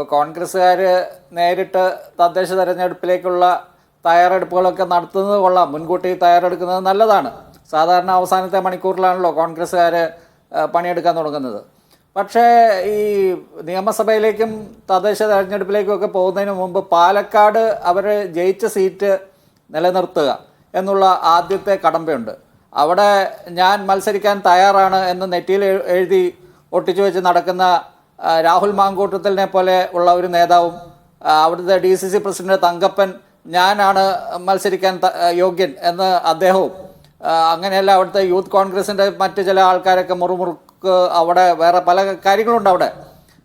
ഇപ്പോൾ കോൺഗ്രസ്സുകാർ നേരിട്ട് തദ്ദേശ തെരഞ്ഞെടുപ്പിലേക്കുള്ള തയ്യാറെടുപ്പുകളൊക്കെ നടത്തുന്നത് കൊള്ളാം. മുൻകൂട്ടി തയ്യാറെടുക്കുന്നത് നല്ലതാണ്. സാധാരണ അവസാനത്തെ മണിക്കൂറിലാണല്ലോ കോൺഗ്രസ്സുകാർ പണിയെടുക്കാൻ തുടങ്ങുന്നത്. പക്ഷേ ഈ നിയമസഭയിലേക്കും തദ്ദേശ തെരഞ്ഞെടുപ്പിലേക്കും ഒക്കെ പോകുന്നതിന് മുമ്പ് പാലക്കാട് അവർ ജയിച്ച സീറ്റ് നിലനിർത്തുക എന്നുള്ള ആദ്യത്തെ കടമ്പയുണ്ട്. അവിടെ ഞാൻ മത്സരിക്കാൻ തയ്യാറാണ് എന്ന് നെറ്റിയിൽ എഴുതി ഒട്ടിച്ചു വെച്ച് നടക്കുന്ന രാഹുൽ മാങ്കൂട്ടത്തലിനെ പോലെ ഉള്ള ഒരു നേതാവും അവിടുത്തെ D C C president Thankappan ഞാനാണ് മത്സരിക്കാൻ യോഗ്യൻ എന്ന് അദ്ദേഹവും അങ്ങനെയല്ല അവിടുത്തെ യൂത്ത് കോൺഗ്രസിന്റെ മറ്റ് ചില ആൾക്കാരൊക്കെ മുറുമുറുക്ക് അവിടെ വേറെ പല കാര്യങ്ങളുണ്ട് അവിടെ.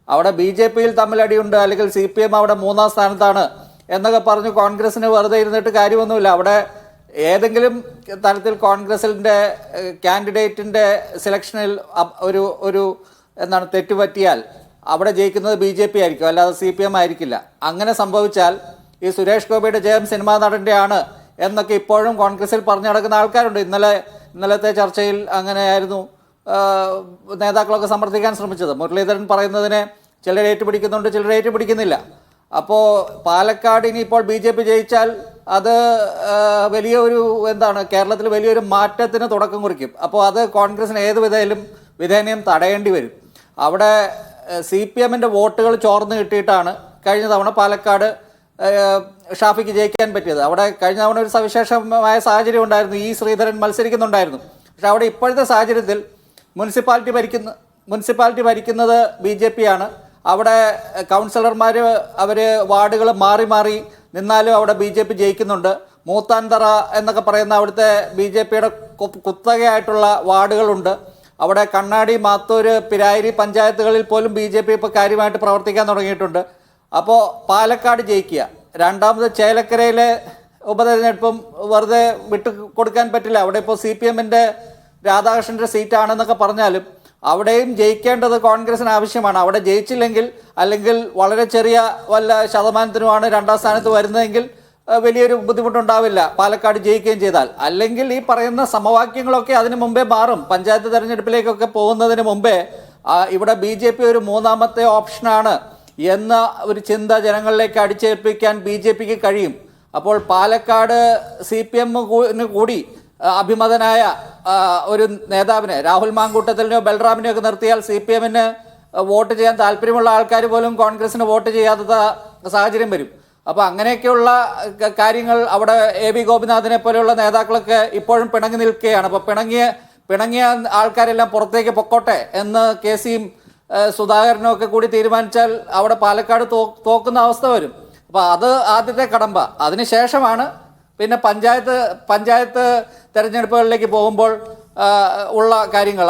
അവിടെ ബി ജെ പിയിൽ തമ്മിലടിയുണ്ട് അല്ലെങ്കിൽ സി പി എം അവിടെ മൂന്നാം സ്ഥാനത്താണ് എന്നൊക്കെ പറഞ്ഞ് കോൺഗ്രസിന് വെറുതെ ഇരുന്നിട്ട് കാര്യമൊന്നുമില്ല. അവിടെ ഏതെങ്കിലും തരത്തിൽ കോൺഗ്രസിന്റെ കാൻഡിഡേറ്റിന്റെ സെലക്ഷനിൽ ഒരു ഒരു എന്താണ് തെറ്റുപറ്റിയാൽ അവിടെ ജയിക്കുന്നത് ബി ജെ പി ആയിരിക്കും അല്ലാതെ സി പി എം ആയിരിക്കില്ല. അങ്ങനെ സംഭവിച്ചാൽ ഈ സുരേഷ് ഗോപിയുടെ ജയം സിനിമാ നടന്റെയാണ് എന്നൊക്കെ ഇപ്പോഴും കോൺഗ്രസിൽ പറഞ്ഞു നടക്കുന്ന ആൾക്കാരുണ്ട്. ഇന്നലെ ഇന്നലത്തെ ചർച്ചയിൽ അങ്ങനെയായിരുന്നു നേതാക്കളൊക്കെ സമർത്ഥിക്കാൻ ശ്രമിച്ചത്. മുരളീധരൻ പറയുന്നതിനെ ചിലർ ഏറ്റുപിടിക്കുന്നുണ്ട് ചിലർ ഏറ്റുപിടിക്കുന്നില്ല. അപ്പോൾ പാലക്കാട് ഇനി ഇപ്പോൾ ബി ജെ പി ജയിച്ചാൽ അത് വലിയൊരു എന്താണ് കേരളത്തിൽ വലിയൊരു മാറ്റത്തിന് തുടക്കം കുറിക്കും. അപ്പോൾ അത് കോൺഗ്രസിന് ഏത് വിധയിലും വിധേനയും തടയേണ്ടി വരും. അവിടെ സി പി എമ്മിന്റെ വോട്ടുകൾ ചോർന്ന് കിട്ടിയിട്ടാണ് കഴിഞ്ഞ തവണ പാലക്കാട് ഷാഫിക്ക് ജയിക്കാൻ പറ്റിയത്. അവിടെ കഴിഞ്ഞ തവണ ഒരു സവിശേഷമായ സാഹചര്യം ഉണ്ടായിരുന്നു. ഈ ശ്രീധരൻ മത്സരിക്കുന്നുണ്ടായിരുന്നു. പക്ഷെ അവിടെ ഇപ്പോഴത്തെ സാഹചര്യത്തിൽ മുനിസിപ്പാലിറ്റി ഭരിക്കുന്ന മുനിസിപ്പാലിറ്റി ഭരിക്കുന്നത് ബി ജെ പി ആണ് അവിടെ കൗൺസിലർമാർ അവർ വാർഡുകൾ മാറി മാറി നിന്നാലും അവിടെ ബി ജെ പി ജയിക്കുന്നുണ്ട്. മൂത്താൻതറ എന്നൊക്കെ പറയുന്ന അവിടുത്തെ ബി ജെ പിയുടെ കുത്തകയായിട്ടുള്ള വാർഡുകളുണ്ട്. അവിടെ കണ്ണാടി മാത്തൂര് പിരായിരി പഞ്ചായത്തുകളിൽ പോലും ബി ജെ പി ഇപ്പോൾ കാര്യമായിട്ട് പ്രവർത്തിക്കാൻ തുടങ്ങിയിട്ടുണ്ട്. അപ്പോൾ പാലക്കാട് ജയിക്കുക. രണ്ടാമത് ചേലക്കരയിലെ ഉപതെരഞ്ഞെടുപ്പും വെറുതെ വിട്ടു കൊടുക്കാൻ പറ്റില്ല. അവിടെ ഇപ്പോൾ സി പി എമ്മിന്റെ രാധാകൃഷ്ണന്റെ സീറ്റാണെന്നൊക്കെ പറഞ്ഞാലും അവിടെയും ജയിക്കേണ്ടത് കോൺഗ്രസിന് ആവശ്യമാണ്. അവിടെ ജയിച്ചില്ലെങ്കിൽ അല്ലെങ്കിൽ വളരെ ചെറിയ വല്ല ശതമാനത്തിനുമാണ് രണ്ടാം സ്ഥാനത്ത് വരുന്നതെങ്കിൽ വലിയൊരു ബുദ്ധിമുട്ടുണ്ടാവില്ല. പാലക്കാട് ജയിക്കുകയും ചെയ്താൽ. അല്ലെങ്കിൽ ഈ പറയുന്ന സമവാക്യങ്ങളൊക്കെ അതിനു മുമ്പേ മാറും. പഞ്ചായത്ത് തെരഞ്ഞെടുപ്പിലേക്കൊക്കെ പോകുന്നതിന് മുമ്പേ ഇവിടെ ബി ജെ പി ഒരു മൂന്നാമത്തെ ഓപ്ഷനാണ് എന്ന ഒരു ചിന്ത ജനങ്ങളിലേക്ക് അടിച്ചേൽപ്പിക്കാൻ ബി ജെ പിക്ക് കഴിയും. അപ്പോൾ പാലക്കാട് സി പി എമ്മിന് കൂടി അഭിമതനായ ഒരു നേതാവിനെ രാഹുൽ മാങ്കൂട്ടത്തിലിനെയോ ബൽറാമിനെയോ ഒക്കെ നിർത്തിയാൽ സി പി എമ്മിന് വോട്ട് ചെയ്യാൻ താല്പര്യമുള്ള ആൾക്കാർ പോലും കോൺഗ്രസിന് വോട്ട് ചെയ്യാത്ത സാഹചര്യം വരും. അപ്പോൾ അങ്ങനെയൊക്കെയുള്ള കാര്യങ്ങൾ അവിടെ എ വി ഗോപിനാഥിനെ പോലെയുള്ള നേതാക്കളൊക്കെ ഇപ്പോഴും പിണങ്ങി നിൽക്കുകയാണ്. അപ്പോൾ പിണങ്ങിയ പിണങ്ങിയ ആൾക്കാരെല്ലാം പുറത്തേക്ക് പൊക്കോട്ടെ എന്ന് കെ സിയും സുധാകരനും ഒക്കെ കൂടി തീരുമാനിച്ചാൽ അവിടെ പാലക്കാട് തോക്കുന്ന അവസ്ഥ വരും. അപ്പോൾ അത് ആദ്യത്തെ കടമ്പ. അതിനുശേഷമാണ് പിന്നെ പഞ്ചായത്ത് പഞ്ചായത്ത് തെരഞ്ഞെടുപ്പുകളിലേക്ക് പോകുമ്പോൾ ഉള്ള കാര്യങ്ങൾ.